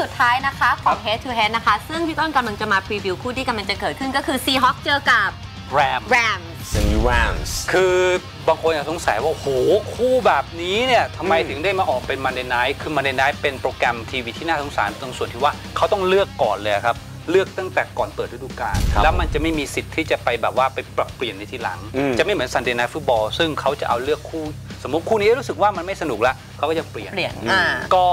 สุดท้ายนะคะของ Head to Head นะคะ ซึ่งพี่ต้นกำลังจะมาพรีวิวคู่ที่กำลังจะเกิดขึ้นก็คือ Seahawks เจอกับแรม Rams เซนต์แรมส์คือบางคนอาจสงสัยว่าโหคู่แบบนี้เนี่ยทำไมอืมถึงได้มาออกเป็น Monday Night คือ Monday Night เป็นโปรแกรมทีวีที่น่าสงสารตรงส่วนที่ว่าเขาต้องเลือกก่อนเลยครับ เลือกตั้งแต่ก่อนเปิดฤดูกาลครับแล้วมันจะไม่มีสิทธิ์ที่จะไปแบบว่าไปปรับเปลี่ยนในทีหลังอืมจะไม่เหมือน Sunday Night Football ซึ่งเขาจะเอาเลือกคู่ สมมติคู่นี้รู้สึกว่ามันไม่สนุกละเขาก็จะเปลี่ยนเปลี่ยนอ่าก็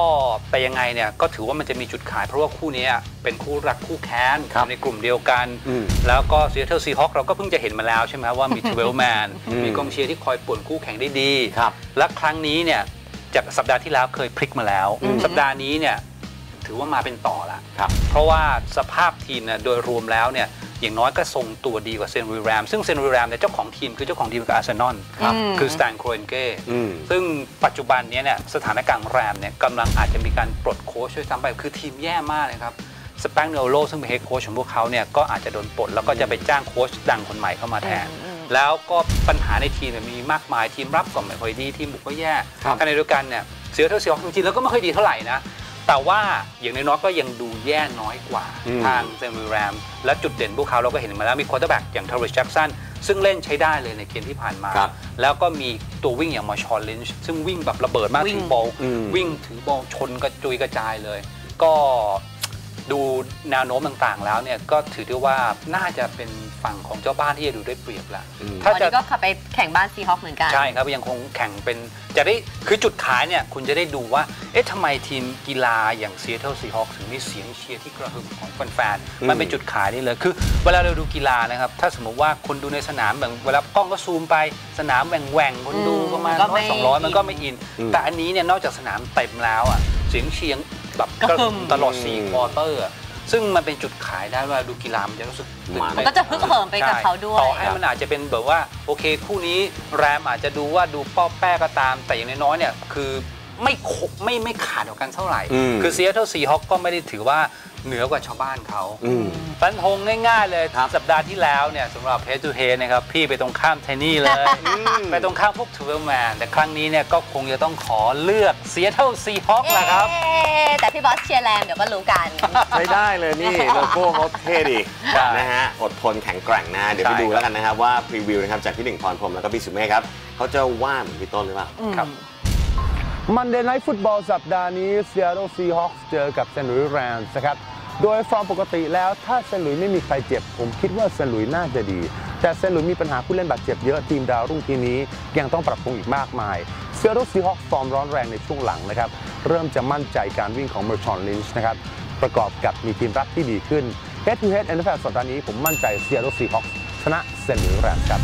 แต่ยังไงเนี่ยก็ถือว่ามันจะมีจุดขาย เพราะว่าคู่นี้เป็นคู่รักคู่แค้นครับในกลุ่มเดียวกันอืมแล้วก็ซีแอตเทิลซีฮอคเราก็เพิ่งจะเห็นมาแล้วใช่ไหมว่ามีทเวลแมนอืมมีกองเชียร์ที่คอยป่วนคู่แข่งได้ดีครับและครั้งนี้เนี่ยจากสัปดาห์ที่แล้วเคยพลิกมาแล้วอืมสัปดาห์นี้เนี่ย ถือว่ามาเป็นต่อละครับเพราะว่าสภาพทีมเนี่ยโดยรวมแล้วเนี่ยอย่างน้อยก็ทรงตัวดีกว่าเซนต์วีแรมซึ่งเซนต์วีแรมเนี่ยเจ้าของทีมคือเจ้าของทีมกับอาร์เซนอลครับคือสแตนโครเอนเก้อืมซึ่งปัจจุบันเนี้เนี่ยสถานการณ์แรมเนี่ยกำลังอาจจะมีการปลดโค้ชด้วยซ้ำไปคือทีมแย่มากเลยครับสแปงเนโลซึ่งเป็นเฮดโค้ชของพวกเขาเนี่ยก็อาจจะโดนปลดแล้วก็จะไปจ้างโค้ชดังคนใหม่เข้ามาแทนอืมแล้วก็ปัญหาในทีมเนี่ยมีมากมายทีมรับก็ไม่ค่อยดีทีมบุกก็แย่ครับขณะเดียวกันเนี่ยเสือเท่าเสือจริงๆแล้วก็ไม่ค่อยดีเท่าไหร่นะ แต่ว่าอย่างน้อยๆก็ยังดูแย่น้อยกว่าอืมทางเซมิแรม และจุดเด่นพวกเขาเราก็เห็นมาแล้วมีควอเตอร์แบ็กอย่างทาริสแจ็กสันซึ่งเล่นใช้ได้เลยในเกมที่ผ่านมาครับแล้วก็มีตัววิ่งอย่างมาชอนลินช์ซึ่งวิ่งแบบระเบิดมากวิ่งถือบอลอืมวิ่งถือบอลชนกระจุยกระจายเลย ก็ ดูแนวโน้มต่างๆ แล้วเนี่ยก็ถือได้ว่าน่าจะเป็นฝั่งของเจ้าบ้านที่จะดูได้เปรียบละอืมถ้าวันจะนี้ก็ขับไปแข่งบ้าน Seahawks เหมือนกัน ใช่ครับยังคงแข่งเป็นจะได้คือจุดขายเนี่ยคุณจะได้ดูว่า เอ๊ะทำไมทีมกีฬาอย่าง Seattle Seahawks ถึงมีเสียงเชียร์ที่กระหึ่มของแฟนอืมๆมันเป็นจุดขายนี่เลยคือเวลาเราดูกีฬานะครับ ถ้าสมมติว่าคนดูในสนามแบบเวลากล้องก็ซูมไปสนามแหว่งๆคนดูอืมประมาณก็ร้ไม่อยสองร้อยมันก็ไม่อินอืมแต่อันนี้เนี่ยนอกจากสนามเต็มแล้วอะเสียงเชียร์ แบบกระหึ่ม ตลอด4ควอเตอร์อะซึ่งมันเป็นจุดขายได้ว่าดูกีฬามันจะรู้สึกตื่มันเต้มันก็จะฮึกเหิมไปกับเขาด้วย ต่อให้มันอาจจะเป็นแบบว่าโอเคคู่นี้แรมอาจจะดูว่าดูป้อแป้ก็ตาม แต่อย่างน้อยๆเนี่ยคือ ไม่คบไม่ไม่ขาดออกกันเท่าไหร่อืมคือ Seattle Seahawks ก็ไม่ได้ถือว่าเหนือกว่าชาวบ้านเขาอืมฟันธงง่ายๆเลยครับสัปดาห์ที่แล้วเนี่ยสำหรับ Head to Head นะครับ พี่ไปตรงข้ามไทนี่เลยมไปตรงข้ามพวกทูเวลแมนแต่ครั้งนี้เนี่ยก็คงจะต้องขอเลือก Seattle Seahawks แหละครับเอ๊ะแต่พี่บอสเชียร์แรงเดี๋ยวก็รู้กัน ใช้ได้เลยนี่โลโก้เขาเท่ดีใช่นะฮะ อดทนแข็งแกร่งนะ เดี๋ยวไปใช่ดูครับแล้วกันนะครับว่าพรีวิวนะครับจากพี่หนึ่งพรพรหมแล้วก็พี่สุเมฆครับเขาจะว่าเหมือนพี่ต้นหรือเปล่าครับ มันเด y ไนท์ฟุตบอลสัปดาห์นี้ Seattle Seahawks เจอกับเซนต์หลุยส์แรมส์นะครับ โดยฟอร์มปกติแล้วถ้าเซนต์หลุยส์ไม่มีใครเจ็บ ผมคิดว่าเซนต์หลุยส์น่าจะดี แต่เซนต์หลุยส์มีปัญหาผู้เล่นบาดเจ็บเยอะทีมดาวรุ่งทีนี้ยังต้องปรับปรุงอีกมากมาย Seattle Seahawks ฟอร์มร้อนแรงในช่วงหลังนะครับ เริ่มจะมั่นใจการวิ่งของเมอร์ชอนลินช์นะครับประกอบกับมีทีมรับที่ดีขึ้น Head to Head NFL สัปดาห์นี้ผมมั่นใจ Seattle Seahawks ชนะเซนต์หลุยส์แรมส์ครับ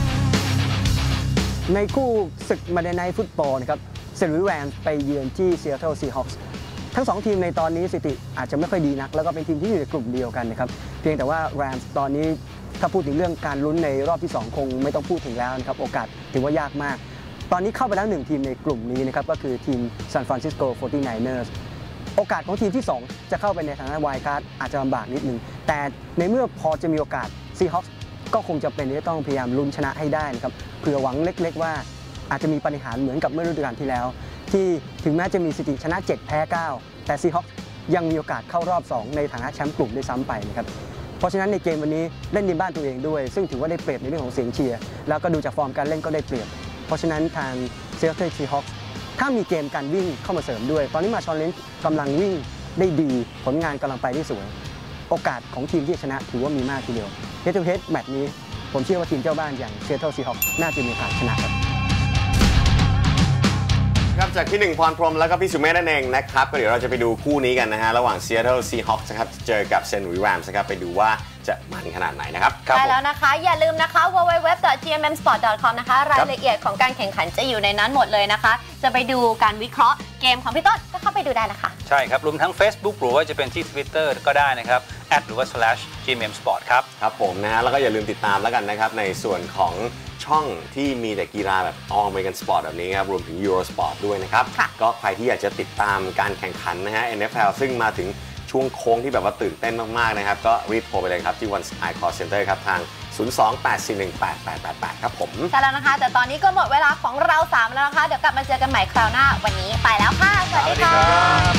ในคู่ศึกมาเดนไนฟุตบอลนะครับ เซนต์หลุยส์แรมส์ไปเยือนที่ซีแอตเทิลซีฮอคส์ทั้งสองทีมในตอนนี้สถิติอาจจะไม่ค่อยดีนัก แล้วก็เป็นทีมที่อยู่ในกลุ่มเดียวกันนะครับเพียงแต่ว่าแรมส์ตอนนี้ถ้าพูดถึงเรื่องการลุ้นในรอบที่ 2 คงไม่ต้องพูดถึงแล้วนะครับโอกาสถือว่ายากมาก ตอนนี้เข้าไปแล้วหนึ่งทีมในกลุ่มนี้นะครับก็คือทีมซานฟรานซิสโก 49ers โอกาสของทีมที่ 2 จะเข้าไปในฐานะไวายการ์ดอาจจะลำบากนิดนึง แต่ในเมื่อพอจะมีโอกาสซีฮอคส์ก็คงจะเป็นที่ต้องพยายามลุ้นชนะให้ได้นะครับเผื่อหวังเล็ก ๆ ว่า อาจจะมีปาฏิหารเหมือนกับเมื่อฤดูกาลที่แล้ว ที่ถึงแม้จะมีสถิติชนะ 7 แพ้ 9 แต่ซีฮอคยังมีโอกาสเข้ารอบ 2 ในฐานะแชมป์กลุ่มด้วยซ้ำไปนะครับเพราะฉะนั้นในเกมวันนี้เล่นในบ้านตัวเองด้วย ซึ่งถือว่าได้เปรียบในเรื่องของเสียงเชียร์แล้วก็ดูจากฟอร์มการเล่นก็ได้เปรียบ เพราะฉะนั้นทางเซลเทอร์ซีฮอคถ้ามีเกมการวิ่งเข้ามาเสริมด้วย ตอนนี้มาชอนเลนกำลังวิ่งได้ดีผลงานกำลังไปได้สวยโอกาสของทีมที่ชนะถือว่ามีมากทีเดียวเฮดทูเฮดแมตช์นี้ผมเชื่อว่าทีมเจ้าบ้านอย่างเซ a เทซีฮอคน่าจะมีโอกาสชนะครับ จากพี่หนึ่งพรพรหมแล้วก็พี่สุเมธนั่นเองนะครับ ก็เดี๋ยวเราจะไปดูคู่นี้กันนะฮะ ระหว่าง Seattle Seahawks นะครับเจอกับเซนต์หลุยส์แรมส์นะครับ ไปดูว่าจะมันขนาดไหนนะครับครับได้ผมแล้วนะคะ อย่าลืมนะคะ www.gmmsport.com นะคะ รายละเอียดของการแข่งขันจะอยู่ในนั้นหมดเลยนะคะ จะไปดูการวิเคราะห์เกมของพี่ต้นก็เข้าไปดูได้แล้วค่ะใช่ครับ รวมทั้ง Facebook หรือว่าจะเป็นที่ Twitter ก็ได้นะครับแอดหรือว่า slash gmm sport ครับ ครับผมนะฮะ แล้วก็อย่าลืมติดตามแล้วกันนะครับในส่วนของ ช่องที่มีแต่กีฬาแบบ All American Sport แบบนี้ครับรวมถึง Eurosport ด้วยนะครับค่ะก็ใครที่อยากจะติดตามการแข่งขันนะฮะ NFL ซึ่งมาถึงช่วงโค้งที่แบบว่าตื่นเต้นมาก ๆ นะครับ ก็รีบโทรไปเลยครับ ที่ One Eye Call Center ครับ ทาง 028418888 ครับผม ใช่แล้วนะคะ แต่ตอนนี้ก็หมดเวลาของเรา 3 แล้วนะคะ เดี๋ยวกลับมาเจอกันใหม่คราวหน้า วันนี้ไปแล้วค่ะ สวัสดีค่ะ